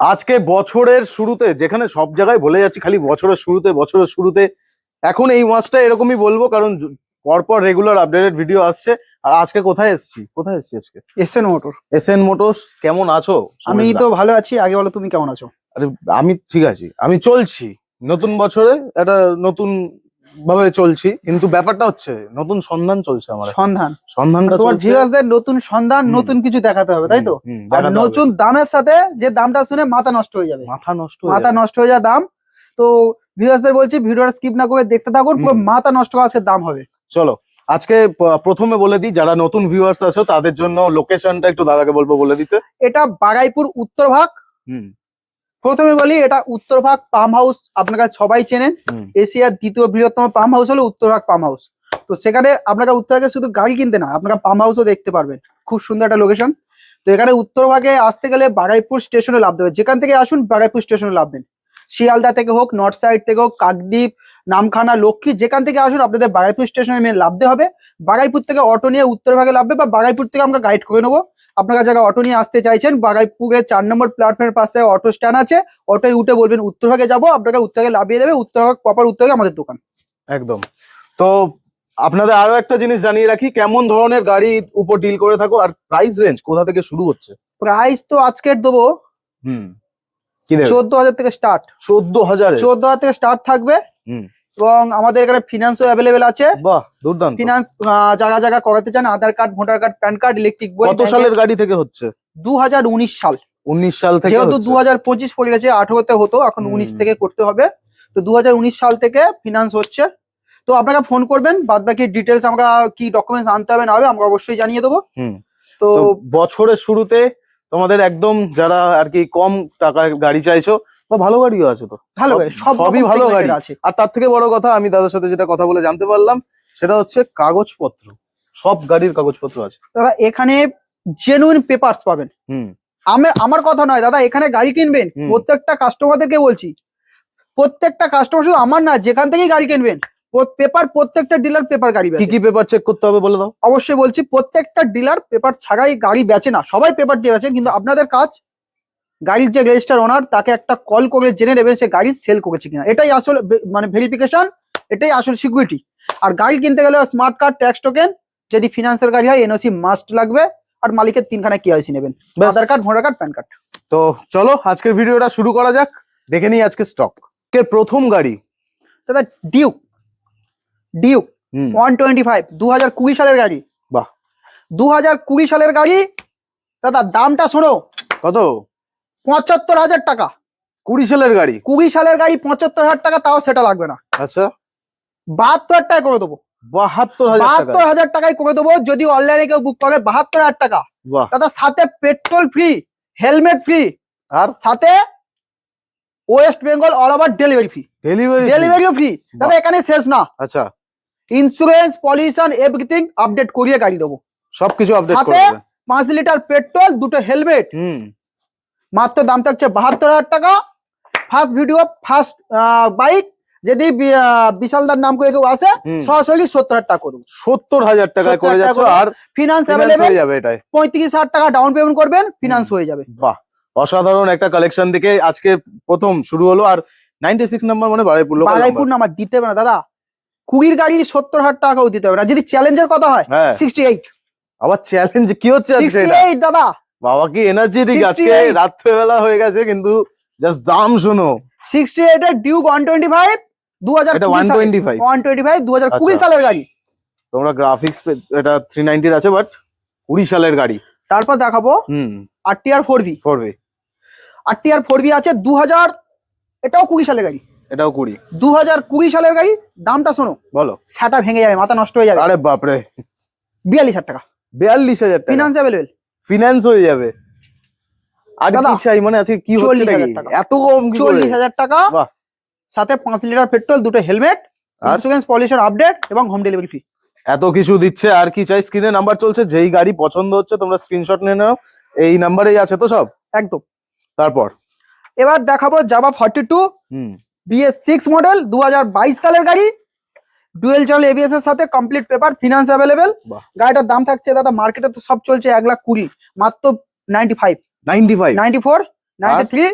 আজকে বছরের শুরুতে যেখানে সব জায়গায় বলে যাচ্ছি খালি বছরের শুরুতে বছরের শুরুতে এখন এই মাসটা এরকমই বলব কারণ পরপর রেগুলার আপডেটেড ভিডিও আসছে। আর আজকে কোথায় এসেছি? কোথায় এসেছি আজকে? SN motor S N motors কেমন আছো? আমি তো ভালো আছি আগে বলো তুমি কেমন আছো? আরে আমি ঠিক আছি। আমি চলছি। নতুন বছরে একটা নতুন ভাবে চলছি কিন্তু ব্যাপারটা হচ্ছে নতুন সন্ধান চলছে আমার। সন্ধান। সন্ধানটা তোমার ভিউয়ার্সদের নতুন সন্ধান নতুন কিছু দেখাতে হবে তাই তো? আর নতুন দামের সাথে যে দামটা শুনে মাথা নষ্ট হয়ে যাবে। মাথা নষ্ট মাথা নষ্ট হয়ে যাওয়া দাম। তো ভিউয়ার্সদের বলছি ভিডিওটা স্কিপ না করে দেখতে থাকুন পুরো মাথা নষ্ট করা আজকে দাম হবে। চলো আজকে প্রথমে বলে দিই যারা নতুন ভিউয়ার্স আছো তাদের জন্য লোকেশনটা একটু দাদাকে বলব বলে দিতে। এটা বাগাইপুর উত্তর ভাগ। হুম। প্রথমে বলি এটা উত্তরভাগ পাম হাউস আপনারা সবাই চেনেন। এশিয়ার দ্বিতীয় বৃহত্তম পাম হাউস হলো উত্তরভাগ পাম হাউস। তো সেখানে আপনারা উত্তরভাগে শুধু গাড়ি কিনতে না আপনারা পাম হাউসও দেখতে পারবেন। খুব সুন্দর একটা লোকেশন তো এখানে উত্তরভাগে আসতে গেলে বাগাইপুর স্টেশনে লাভ দেবে। যেখান থেকে আসুন বাগাইপুর স্টেশনে লাভবেন শিয়ালদা থেকে হোক নর্থ সাইড থেকে হোক কাকদ্বীপ নামখানা লক্ষ্মী যেখান থেকে আসুন আপনাদের বাগাইপুর স্টেশনে মেন লাভতে হবে। বাগাইপুর থেকে অটো নিয়ে উত্তরভাগে লাভবে বা বাগাইপুর থেকে আমরা গাইড করে নেব। আপনারা যারা অটো নিয়ে আসতে চাইছেন বাগাইপুরের চার নম্বর প্ল্যাটফর্মের পাশে অটো স্ট্যান্ড আছে অটোয় উঠে বলবেন উত্তরভাগে যাব আপনাকে উত্তরভাগে লাভিয়ে দেবে উত্তরভাগ প্রপার উত্তরভাগে আমাদের দোকান। একদম। তো আপনাদের আরও একটা জিনিস জানিয়ে রাখি কেমন ধরনের গাড়ির উপর ডিল করে থাকো আর প্রাইস রেঞ্জ কোথা থেকে শুরু হচ্ছে? প্রাইস তো আজকের দেবো হুম। চোদ্দ হাজার থেকে স্টার্ট চোদ্দ হাজারে? চোদ্দ হাজার থেকে স্টার্ট থাকবে। হুম। এবং আমাদের এখানে ফিনান্সও অ্যাভেলেবেল আছে। বাহ দুর্দান্ত। ফিনান্স জায়গা জায়গা করাতে চান Aadhaar card voter card PAN card electric বই কত সালের গাড়ি থেকে হচ্ছে? দু হাজার উনিশ সাল। উনিশ সাল থেকে যেহেতু। দু হাজার পঁচিশ পড়ে গেছে আঠারোতে হতো এখন। উনিশ থেকে করতে হবে। তো দু হাজার উনিশ সাল থেকে ফিনান্স হচ্ছে। তো আপনারা ফোন করবেন বাদ বাকি ডিটেলস আমরা কি ডকুমেন্টস আনতে হবে না হবে আমরা অবশ্যই জানিয়ে দেবো। তো তো বছরের শুরুতে তোমাদের একদম যারা আর কি কম টাকায় গাড়ি চাইছো বা ভালো গাড়িও আছে তো। ভালো গাড়ি, সবই ভালো গাড়ি। আছে। আর তার থেকে বড় কথা আমি দাদার সাথে যেটা কথা বলে জানতে পারলাম সেটা হচ্ছে কাগজপত্র। সব গাড়ির কাগজপত্র আছে। দাদা এখানে জেনুইন পেপারস পাবেন। হুম। আমার আমার কথা নয় দাদা এখানে গাড়ি কিনবেন। প্রত্যেকটা কাস্টমারদেরকে বলছি। প্রত্যেকটা কাস্টমার শুধু আমার না যেখান থেকেই গাড়ি কিনবেন পেপার প্রত্যেকটা ডিলার পেপার গাড়ি কি বেচে। কি পেপার চেক করতে হবে বলে দাও। অবশ্যই বলছি প্রত্যেকটা ডিলার পেপার ছাড়াই গাড়ি বেচে না। সবাই পেপার দিয়ে বেচেন কিন্তু আপনাদের কাজ গাড়ির যে রেজিস্টার ওনার তাকে একটা কল করে জেনে নেবেন সে গাড়ি সেল করেছে কিনা। এটাই আসল মানে ভেরিফিকেশন এটাই আসল সিকিউরিটি আর গাড়ি কিনতে গেলে স্মার্ট কার্ড ট্যাক্স টোকেন যদি ফিনান্সের গাড়ি হয় এনওসি মাস্ট লাগবে। আর মালিকের তিনখানা কেওয়াইসি নেবেন। Aadhaar card voter card PAN card তো চলো আজকের ভিডিওটা শুরু করা যাক। দেখে নিই আজকে স্টক এর প্রথম গাড়ি? দাদা Duke Duke one twenty five দু হাজার কুড়ি সালের গাড়ি। বাহ। দু হাজার কুড়ি সালের গাড়ি দাদা দামটা শোনো। কত? পঁচাত্তর হাজার টাকা। কুড়ি সালের গাড়ি? কুড়ি সালের গাড়ি পঁচাত্তর হাজার টাকা তাও সেটা লাগবে না। আচ্ছা। বাহাত্তর হাজার টাকায় করে দেবো। বাহাত্তর টাকা। বাহাত্তর হাজার টাকায় করে দেবো যদি অনলাইনে কেউ বুক করে বাহাত্তর হাজার টাকা। দাদা সাথে পেট্রোল ফ্রি হেলমেট ফ্রি আর? সাথে West Bengal all over delivery free delivery ডেলিভারিও free দাদা এখানে শেষ না। আচ্ছা। ইন্স্যুরেন্স পলিউশন এভরিথিং আপডেট করিয়ে গাড়ি দেবো। সবকিছু আপডেট সাথে পাঁচ লিটার পেট্রোল দুটো হেলমেট হুম। মাত্র দাম থাকছে বাহাত্তর হাজার টাকা। ফার্স্ট ভিডিও ফার্স্ট বাইক যদি বিশালদার নাম করে কেউ আসে। সরাসরি সত্তর হাজার টাকা করব সত্তর হাজার টাকায় করে যাচ্ছ টাকা আর ফিনান্স হয়ে যাবে এটাই। পঁয়ত্রিশ হাজার টাকা ডাউন পেমেন্ট করবেন ফিনান্স হয়ে যাবে। বাহ অসাধারণ একটা কালেকশন থেকে আজকে প্রথম শুরু হলো। আর নাইনটি সিক্স নাম্বার মানে বারাইপুর বারাইপুর নাম্বার দিতে হবে না দাদা। কুড়ির গাড়ি সত্তর হাজার টাকাও দিতে হবে না। যদি চ্যালেঞ্জের কথা হয় হ্যাঁ। সিক্সটি এইট আবার চ্যালেঞ্জ কি হচ্ছে দাদা। বাবা কি এনার্জেটিক আজকে? 68 রাত্রেবেলা হয়ে গেছে কিন্তু জাস্ট দাম শোনো। সিক্সটি এইট এর ডিউক ওয়ান টোয়েন্টি ফাইভ দু হাজার one twenty five one twenty five দু হাজার কুড়ি আচ্ছা। সালের গাড়ি। তোমরা গ্রাফিক্স এটা থ্রি নাইনটির আছে বাট কুড়ি সালের গাড়ি। তারপর দেখাবো হুম। R T R four V four way R T R four V আছে দু হাজার এটাও কুড়ি সালের গাড়ি। এটাও কুড়ি। দু হাজার কুড়ি সালের গাড়ি দামটা শোনো। বলো। সেটা ভেঙে যাবে মাথা নষ্ট হয়ে যাবে। আরে বাপরে। বিয়াল্লিশ হাজার টাকা। বিয়াল্লিশ হাজার টাকা। ফিনান্স অ্যাভেলেবেল ফিনান্স হয়ে যাবে। আর কি চাই? মানে আজকে কি হচ্ছে নাকি? এত কম কি চল্লিশ হাজার টাকা সাথে পাঁচ লিটার পেট্রোল দুটো হেলমেট? ইন্স্যুরেন্স আপডেট এবং হোম ডেলিভারি ফ্রি এত কিছু দিচ্ছে আর কি চাই? স্ক্রিনে নাম্বার চলছে যেই গাড়ি পছন্দ হচ্ছে তোমরা স্ক্রিনশট নিয়ে নাও। এই নাম্বারেই আছে তো সব? একদম। তারপর? এবার দেখাবো জাবা ফর্টি টু হুম। বিএস সিক্স মডেল দু হাজার বাইশ সালের গাড়ি। ডুয়েল চ্যানেল এবিএস এর সাথে কমপ্লিট পেপার ফিনান্স অ্যাভেলেবেল গাড়িটার দাম থাকছে দাদা মার্কেটে তো সব চলছে এক লাখ কুড়ি মাত্র ninety five ninety five ninety four ninety three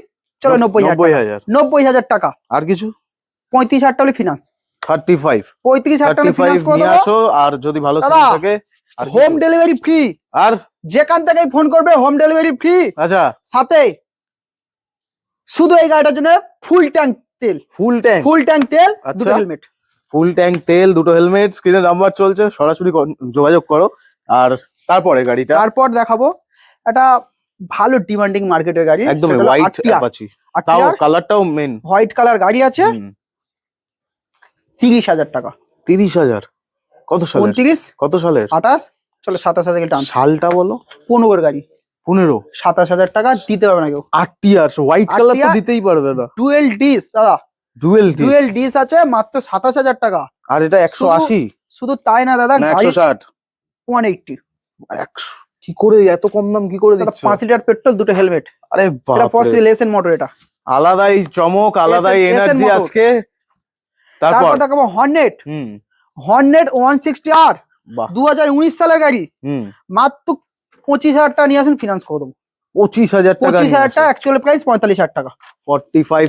চলো নব্বই হাজার। নব্বই হাজার টাকা। আর কিছু? পঁয়ত্রিশ হাজার টাকা ফিনান্স থার্টি ফাইভ পঁয়ত্রিশ হাজার টাকা ফাইভ ফিনান্স করে আসো আর যদি ভালো থাকে হোম ডেলিভারি ফ্রি আর? যেখান থেকে ফোন করবে হোম ডেলিভারি ফ্রি আচ্ছা। সাথে শুধু এই গাড়িটার জন্য ফুল ট্যাঙ্ক তেল। ফুল ট্যাঙ্ক ফুল ট্যাঙ্ক তেল আচ্ছা। দুটো হেলমেট ফুল ট্যাঙ্ক তেল দুটো হেলমেট স্ক্রিনে নাম্বার চলছে সরাসরি যোগাযোগ করো। আর তারপরে গাড়িটা? তারপর দেখাবো একটা ভালো ডিমান্ডিং মার্কেটের গাড়ি একদম হোয়াইট। অ্যাপাচি তাও কালারটাও মেন হোয়াইট কালার গাড়ি আছে। তিরিশ হাজার টাকা। তিরিশ হাজার? কত সালের? উনত্রিশ? কত সালের? আঠাশ? চলো সাতাশ হাজার টান। সালটা বলো। পনেরোর গাড়ি। পনেরো? সাতাশ হাজার টাকা দিতে পারবে না কেউ। আর হোয়াইট কালার তো দিতেই পারবে না। ডুয়েল ডিস দাদা। ডুয়েল ডুয়েল ডিস আছে মাত্র সাতাশ হাজার টাকা। আর এটা একশো আশি? শুধু তাই না দাদা একশো ষাট। ওয়ান এইটটি একশো কি করে এত কম দাম কি করে দিচ্ছ? পাঁচ লিটার পেট্রোল দুটো হেলমেট। আরে এটা পসিবল এসএন মোটর এটা। আলাদাই চমক আলাদাই এনার্জি আজকে। তারপর দেখাবো হর্নেট হুম। হর্নেট ওয়ান সিক্সটি আর দু হাজার উনিশ সালের গাড়ি। হুম। মাত্র পঁচিশ হাজার টাকা নিয়ে আসেন ফিনান্স করে দেবো। পঁচিশ হাজার টাকা পঁচিশ হাজার টাকা অ্যাকচুয়াল প্রাইস পঁয়তাল্লিশ হাজার টাকা। ফর্টি ফাইভ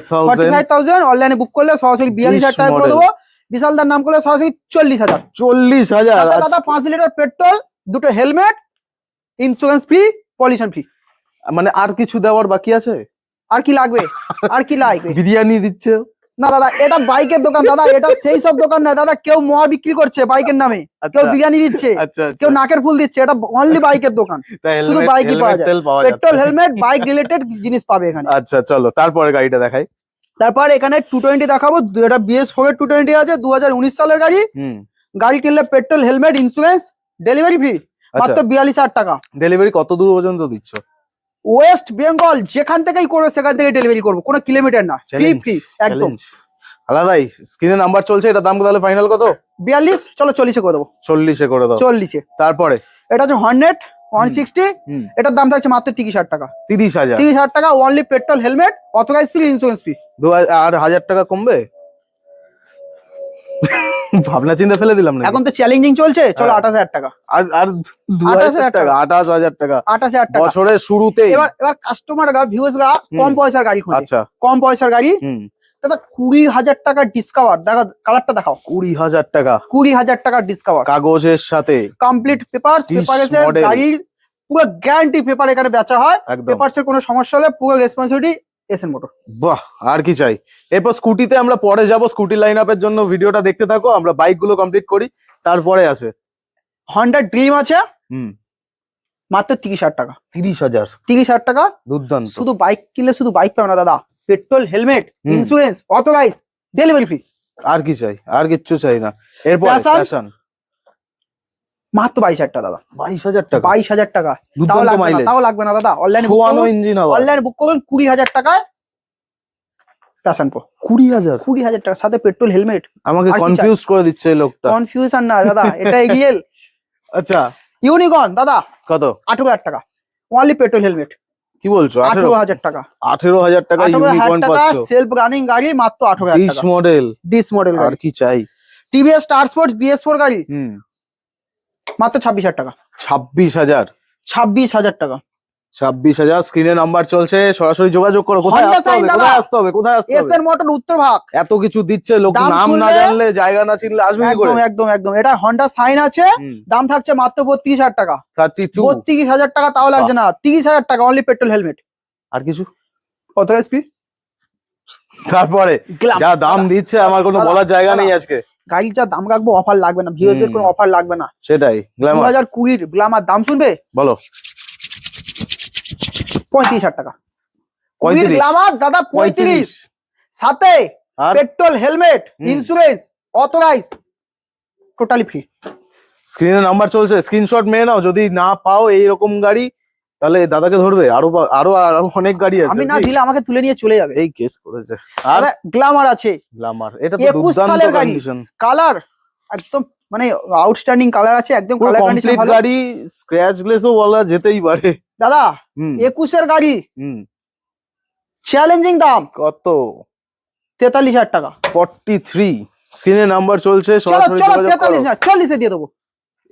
থাউজেন্ড অনলাইনে বুক করলে সরাসরি বিয়াল্লিশ হাজার টাকা করে দেবো। বিশাল দার নাম করলে সরাসরি চল্লিশ হাজার। চল্লিশ হাজার দাদা পাঁচ লিটার পেট্রোল দুটো helmet insurance free pollution free মানে আর কিছু দেওয়ার বাকি আছে? আর কি লাগবে? আর কি লাগবে? বিরিয়ানি দিচ্ছে। না দাদা এটা বাইকের দোকান দাদা এটা সেই সব দোকান না দাদা কেউ মোয়া বিক্রি করছে বাইকের নামে কেউ আচ্ছা। বিরিয়ানি দিচ্ছে আচ্ছা কেউ নাকের ফুল দিচ্ছে এটা অনলি বাইকের দোকান শুধু বাইকই পাওয়া যায়। পেট্রোল হেলমেট বাইক রিলেটেড জিনিস পাবে এখানে। আচ্ছা চলো তারপরে গাড়িটা দেখাই। তারপর এখানে টু টোয়েন্টি দেখাবো এটা বিএস ফোর টু টোয়েন্টি আছে দু হাজার উনিশ সালের গাড়ি। হুম। গাড়ি কিনলে petrol helmet insurance delivery free আচ্ছা। মাত্র বিয়াল্লিশ হাজার টাকা। ডেলিভারি কত দূর পর্যন্ত দিচ্ছ? ওয়েস্ট বেঙ্গল যেখান থেকেই করবে সেখান থেকে ডেলিভারি করব। কোনো কিলোমিটার না ফ্রি ফ্রি একদম। আলাদাই স্ক্রিনে নাম্বার চলছে এটা দাম তাহলে ফাইনাল কত? বিয়াল্লিশ চলো চল্লিশে করে দেবো। চল্লিশে করে দাও। চল্লিশে। তারপরে? এটা হচ্ছে হান্ড্রেড ওয়ান সিক্সটি এটার দাম থাকছে মাত্র তিরিশ হাজার টাকা। তিরিশ হাজার? তিরিশ হাজার টাকা only petrol helmet authorise free insurance free দু আর হাজার টাকা কমবে? ভাবনা চিন্তা ফেলে দিলাম না এখন তো চ্যালেঞ্জিং চলছে। চলো হ্যাঁ। আঠাশ হাজার টাকা। আর আর আঠাশ হাজার টাকা আঠাশ হাজার টাকা। আঠাশ হাজার টাকা। বছরের শুরুতে এবার এবার কাস্টমার গা ভিউয়ার্স গা কম পয়সার গাড়ি খোঁজে। আচ্ছা। কম পয়সার গাড়ি। দাদা কুড়ি হাজার টাকার ডিসকাউন্ট দেখা কালারটা দেখাও। কুড়ি হাজার টাকা। কুড়ি হাজার টাকার ডিসকাউন্ট কাগজের সাথে। কমপ্লিট পেপার পেপারসে গাড়ির পুরো গ্যারান্টি পেপার এখানে বেচা হয়। একদম। পেপারস এর কোনো সমস্যা হলে পুরো রেসপন্সিবিলিটি এসএন মোটর। বাহ আর কি চাই। এরপর স্কুটিতে আমরা পরে যাব স্কুটি লাইন আপের জন্য ভিডিওটা দেখতে থাকো আমরা বাইকগুলো কমপ্লিট করি তারপরে আছে হন্ডা ড্রিম আছে হুম। মাত্র তিরিশ হাজার টাকা। তিরিশ হাজার। তিরিশ হাজার টাকা দুর্দান্ত। শুধু বাইক কিনলে শুধু বাইক পাবে না দাদা। Petrol helmet. Insurance authorise delivery free আর কি চাই আর কিচ্ছু চাই না। এরপর? প্যাশন মাত্র বাইশ হাজার টাকা দাদা। বাইশ হাজার টাকা? বাইশ হাজার টাকা। তাও লাগবে না তাও লাগবে না দাদা। অনলাইনে ইঞ্জিন অনলাইনে বুক করবেন কুড়ি হাজার টাকায় প্যাশন প্রো কুড়ি হাজার? কুড়ি হাজার টাকা সাথে পেট্রোল হেলমেট আমাকে? কনফিউজ করে দিচ্ছে এই লোকটা। কনফিউশন না দাদা এটা আচ্ছা। ইউনিকর্ন দাদা। কত? আঠেরো হাজার টাকা। অনলি পেট্রোল হেলমেট কি বলছো? আঠেরো? হাজার টাকা। আঠেরো হাজার টাকা ইউনিকর্ন পাচ্ছ? সেলফ রানিং গাড়ি মাত্র আঠেরো হাজার মডেল ডিস মডেল আর কি চাই? TVS Star Sports BS four গাড়ি। হুম। মাত্র ছাব্বিশ হাজার টাকা। ছাব্বিশ হাজার? ছাব্বিশ হাজার টাকা। ছাব্বিশ হাজার স্ক্রিনে নাম্বার চলছে সরাসরি যোগাযোগ করো। কোথায় আসতে হবে? কোথায় আসতে হবে? কোথায় আসতে হবে? এর মোটর উত্তর ভাগ। এত কিছু দিচ্ছে লোক নাম না জানলে জায়গা না চিনলে আসবে কি করে? একদম একদম। একদম এটা হন্ডা সাইন আছে দাম থাকছে মাত্র বত্রিশ হাজার টাকা। থার্টি টু বত্রিশ হাজার টাকা তাও লাগছে না। তিরিশ হাজার টাকা অনলি পেট্রোল হেলমেট আর কিছু? কত এসপি তারপরে যা দাম দিচ্ছে আমার কোনো বলার জায়গা নেই আজকে। গাড়ির যা দাম রাখব অফার লাগবে না। ভিউজ দের হুম। কোনো অফার লাগবে না। সেটাই দু গ্ল্যামার হাজার কুড়ির গ্লামার দাম শুনবে? বলো। পঁয়ত্রিশ হাজার টাকা। পঁয়ত্রিশ। গ্লামার দাদা পঁয়ত্রিশ। সাথে petrol helmet. Insurance authorise totally free স্ক্রিনে নাম্বার চলছে। স্ক্রিনশট মেরে নাও। যদি না পাও এইরকম গাড়ি তাহলে দাদাকে ধরবে? আরও আরও আরও অনেক গাড়ি আছে। আমি না দিলে আমাকে তুলে নিয়ে চলে যাবে। এই কেস করেছে। আর গ্লামার আছে। গ্ল্যামার এটা তো 21 দুর্দান্ত সালের গাড়ি। কন্ডিশন কালার একদম মানে আউটস্ট্যান্ডিং কালার আছে একদম কালার কন্ডিশন ভালো। গাড়ি স্ক্র্যাচলেসও বলা যেতেই পারে। দাদা হুম। একুশের গাড়ি। হুম। চ্যালেঞ্জিং দাম। কত? তেতাল্লিশ হাজার টাকা। ফর্টি থ্রি স্ক্রিনে নাম্বার চলছে চলো সরাসরি যোগাযোগ করো। তেতাল্লিশ না চল্লিশে দিয়ে দেবো।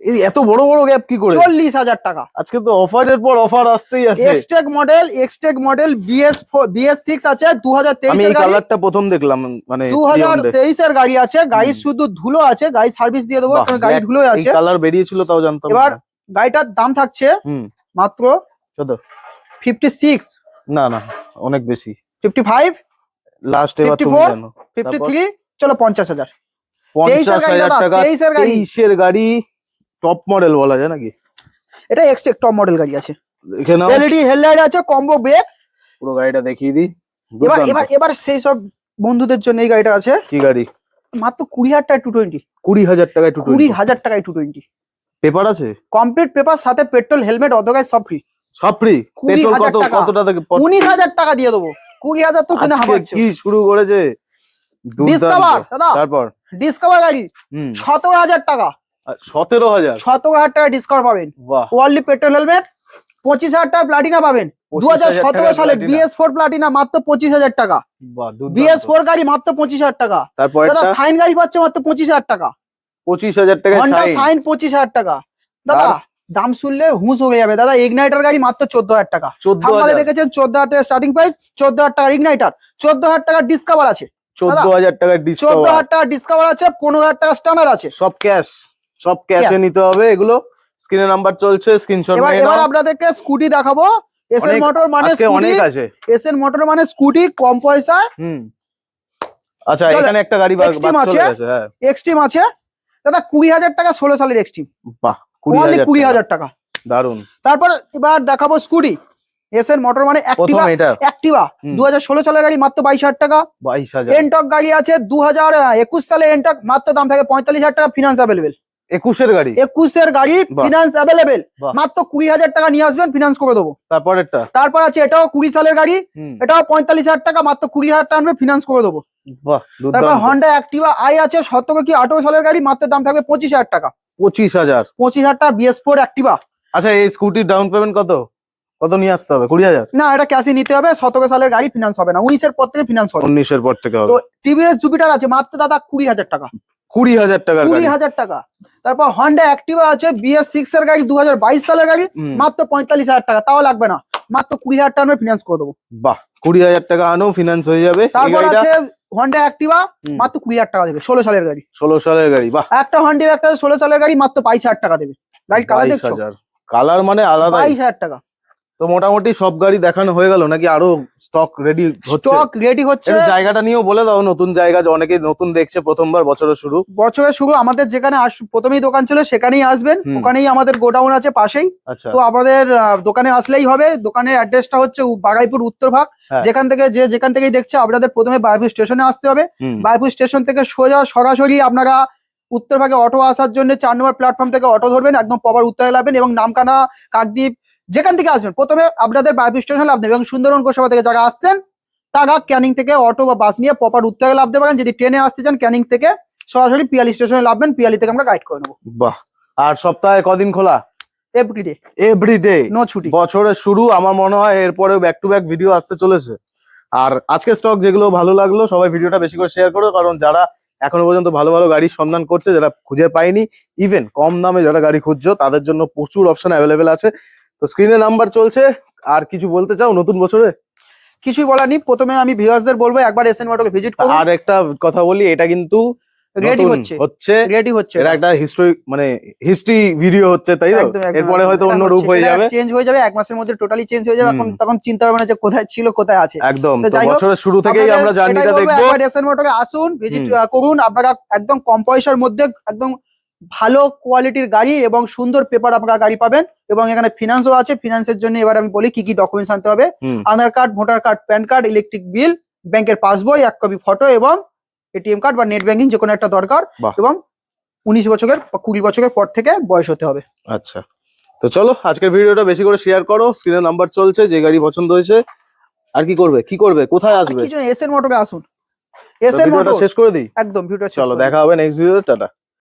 এই এত বড় বড় গ্যাপ কি করে? চল্লিশ হাজার টাকা। আজকে তো অফারের পর অফার আসতেই আছে। Xtec model Xtec model BS BS six আছে দু হাজার আমি এই কালারটা প্রথম দেখলাম মানে দু হাজার। তেইশের গাড়ি আছে গাড়ির শুধু ধুলো আছে গাড়ি সার্ভিস দিয়ে দেবো গাড়ি ধুলো এই আছে। কালার বেরিয়েছিল তাও জানতাম এবার গাড়িটার দাম থাকছে মাত্র কত ফিফটি সিক্স না না অনেক বেশি। ফিফটি ফাইভ লাস্ট এবার তুমি জানো। ফিফটি থ্রি চলো পঞ্চাশ হাজার। পঞ্চাশ হাজার টাকা 23 এর গাড়ি। তেইশের গাড়ি। টপ মডেল বলা যায় নাকি? এটা এক্সটেক টপ মডেল গাড়ি আছে। দেখে নাও। এলইডি হেডলাইট আছে কম্বো ব্রেক পুরো গাড়িটা দেখিয়ে দিই। এবার এবার এবার সেই সব বন্ধুদের জন্য এই গাড়িটা আছে। কি গাড়ি? মাত্র কুড়ি হাজার টাকা টু টোয়েন্টি কুড়ি হাজার টাকায় টু কুড়ি হাজার টাকায় টু টোয়েন্টি পেপার আছে? কমপ্লিট পেপার সাথে পেট্রোল হেলমেট অদগায় সব ফ্রি সব ফ্রি পেট্রোল কত? টাকা। কতটা থেকে উনিশ হাজার টাকা দিয়ে দেবো। কুড়ি হাজার তো শুনে হামাচ্ছে। কি শুরু করেছে। ডিসকভার দাদা। তারপর? ডিসকভার গাড়ি। সতেরো হাজার টাকা। সতেরো হাজার? সতেরো হাজার টাকা ডিসকাউন্ট পাবেন। ওয়ার্ল্ডলি পেট্রোল হেলমেট পঁচিশ হাজার টাকা প্লাটিনা পাবেন। দু হাজার সতেরো সালে। বিএস ফোর প্লাটিনা মাত্র পঁচিশ হাজার টাকা। বিএস ফোর গাড়ি মাত্র পঁচিশ হাজার টাকা। তারপর সাইন গাড়ি পাচ্ছে মাত্র পঁচিশ হাজার টাকা। পঁচিশ হাজার হন্ডা সাইন পঁচিশ হাজার টাকা। দাদা দাম শুনলে হুঁশ হয়ে যাবে। দাদা ইগনাইটার গাড়ি মাত্র চোদ্দ হাজার টাকা। চোদ্দ থাম্বালে দেখেছেন চোদ্দ হাজার টাকা স্টার্টিং প্রাইস চোদ্দ হাজার টাকা ইগনাইটার চোদ্দ হাজার টাকা ডিসকাভার আছে। চোদ্দ হাজার টাকার চোদ্দ হাজার টাকা ডিসকাভার আছে পনেরো হাজার টাকা স্টানার আছে। সব ক্যাশ সব ক্যাশে নিতে হবে এগুলো স্ক্রিনে নাম্বার চলছে স্ক্রিনশট এবার নিয়ে এবার আপনাদেরকে স্কুটি দেখাবো। এস এন মোটর মানে স্কুটি অনেক আছে। এস এন মোটর মানে স্কুটি কম পয়সায়। হুম। আচ্ছা এখানে একটা গাড়ি চলে আছে? হ্যাঁ। এক্সট্রিম আছে। দাদা কুড়ি হাজার টাকা ষোলো সালের এক্সট্রিম বাহ কুড়ি হাজার টাকা। দারুণ তারপর এবার দেখাবো স্কুটি এস এন মোটর মানে অ্যাক্টিভা অ্যাক্টিভা হুম। দু হাজার ষোলো সালের গাড়ি মাত্র বাইশ হাজার টাকা। বাইশ হাজার। এনটক গাড়ি আছে দু হাজার একুশ সালের এনটক মাত্র দাম থাকে পঁয়তাল্লিশ হাজার টাকা ফিনান্স অ্যাভেলেবেল একুশের গাড়ি। একুশের গাড়ি। ফিনান্স অ্যাভেলেবেল মাত্র কুড়ি হাজার টাকা নিয়ে আসবেন ফিনান্স করে দেবো। তারপরেরটা তারপর আছে এটাও কুড়ি সালের গাড়ি এটাও পঁয়তাল্লিশ হাজার টাকা মাত্র কুড়ি হাজার টাকা আনবে ফিনান্স করে দেবো। তারপর হন্ডা অ্যাক্টিভা আই আছে সতেরো কি আঠারো সালের গাড়ি মাত্র দাম থাকবে পঁচিশ হাজার টাকা। পঁচিশ হাজার? পঁচিশ হাজার টাকা বিএস ফোর অ্যাক্টিভা আচ্ছা এই স্কুটির ডাউন পেমেন্ট কত? কত নিয়ে আসতে হবে? কুড়ি হাজার? না এটা ক্যাশে নিতে হবে সতেরো সালের গাড়ি ফিনান্স হবে না উনিশের পর থেকে ফিনান্স হবে। উনিশের পর থেকে তো টিভিএস জুপিটার আছে মাত্র দাদা কুড়ি হাজার টাকা। কুড়ি হাজার টাকা কুড়ি হাজার টাকা। তারপর হন্ডা অ্যাক্টিভা আছে বিএস সিক্স এর গাড়ি দু হাজার বাইশ সালের গাড়ি মাত্র পঁয়তাল্লিশ হাজার টাকা। তাও লাগবে না। মাত্র কুড়ি হাজার টাকা ফিনান্স করে দেবো। বাহ কুড়ি হাজার টাকা আনো ফিনান্স হয়ে যাবে। তারপর আছে হন্ডা অ্যাক্টিভা মাত্র কুড়ি হাজার টাকা দেবে ষোলো সালের গাড়ি। ষোলো সালের গাড়ি বা একটা হন্ডা একটা ষোলো সালের গাড়ি মাত্র বাইশ হাজার টাকা দেবে। গাড়ি কালার দেখছ? কালার মানে আলাদা বাইশ হাজার টাকা। তো মোটামুটি সব গাড়ি দেখানো হয়ে গেল নাকি আরও স্টক রেডি স্টক রেডি হচ্ছে। জায়গাটা নিয়েও বলে দাও নতুন জায়গা অনেকে নতুন দেখছে প্রথমবার বছরের শুরু। বছরের শুরু আমাদের যেখানে প্রথমেই দোকান ছিল সেখানেই আসবেন। ওখানেই আমাদের গোডাউন আছে পাশেই। আচ্ছা। তো আমাদের দোকানে আসলেই হবে। দোকানের অ্যাড্রেসটা হচ্ছে বাগাইপুর উত্তর ভাগ। হ্যাঁ। যেখান থেকে যে যেখান থেকেই দেখছে আপনাদের প্রথমে বাগাইপুর স্টেশনে আসতে হবে। বাগাইপুর স্টেশন থেকে সোজা সরাসরি আপনারা উত্তর ভাগে অটো আসার জন্য চার নম্বর প্ল্যাটফর্ম থেকে অটো ধরবেন। একদম পবার উত্তরে লাগবেন এবং নামকানা কাকদ্বীপ যেখান থেকে আসবেন। প্রথমে আপনাদের বাগাইপুর স্টেশন লাভ দেবেন এবং সুন্দরবন গোসাবা থেকে যারা আসছেন তারা ক্যানিং থেকে অটো বা বাস নিয়ে প্রপার উত্তরে লাভ দেবেন। যদি ট্রেনে আসতে চান ক্যানিং থেকে সরাসরি পিয়ালি স্টেশনে লাভবেন পিয়ালি থেকে আমরা গাইড করে নেব। বাহ। আর সপ্তাহে কদিন খোলা? এভরিডে এভরি ডে নো ছুটি। বছরের শুরু আমার মনে হয় এরপরেও ব্যাক টু ব্যাক ভিডিও আসতে চলেছে। আর আজকে স্টক যেগুলো ভালো লাগল সবাই ভিডিওটা বেশি করে শেয়ার করো। কারণ যারা এখনও পর্যন্ত ভালো ভালো গাড়ির সন্ধান করছে যারা খুঁজে পায়নি ইভেন কম দামে যারা গাড়ি খুঁজছো তাদের জন্য প্রচুর অপশন অ্যাভেলেবেল আছে। তো স্ক্রিনে নাম্বার চলছে। আর কিছু বলতে চাও নতুন বছরে? কিছুই বলার নেই। প্রথমে আমি ভিউয়ার্সদের বলব একবার এসএন মোটরকে ভিজিট করুন। আর একটা কথা বলি এটা কিন্তু রেডি হচ্ছে। হচ্ছে। রেডি হচ্ছে। এটা একটা হিস্ট্রি মানে হিস্ট্রি ভিডিও হচ্ছে তাই তো? এরপরে হয়তো অন্য রূপ হয়ে যাবে। চেঞ্জ হয়ে যাবে এক মাসের মধ্যে টোটালি চেঞ্জ হয়ে যাবে। এখন তখন চিন্তা হবে না যে কোথায় ছিল কোথায় আছে। একদম। তো বছরের শুরু থেকেই আমরা জার্নিটা দেখব। একবার এসএন মোটরকে আসুন ভিজিট করুন। আপনারা একদম কম পয়সার মধ্যে একদম ভালো কোয়ালিটির গাড়ি এবং সুন্দর পেপার আপনারা গাড়ি পাবেন এবং এখানে ফিনান্সও আছে। ফিনান্সের জন্য এবার আমি বলি কি কি ডকুমেন্টস আনতে হবে। Aadhaar card voter card PAN card electric bill ব্যাংকের পাসবই এক কপি ফটো এবং এটিএম কার্ড বা নেট ব্যাংকিং যে কোনো একটা দরকার। এবং উনিশ বছরের কুড়ি বছরের পর থেকে বয়স হতে হবে। আচ্ছা। তো চলো আজকের ভিডিওটা বেশি করে শেয়ার করো। স্ক্রিনে নাম্বার চলছে যে গাড়ি পছন্দ হয়েছে। আর কি করবে? কি করবে? কোথায় আসবে? কিছু এস এন মোটরে আসুন। এস এন মোটর শেষ করে দিই? একদম ভিডিও চলো দেখা হবে নেক্সট ভিডিওতে টাটা।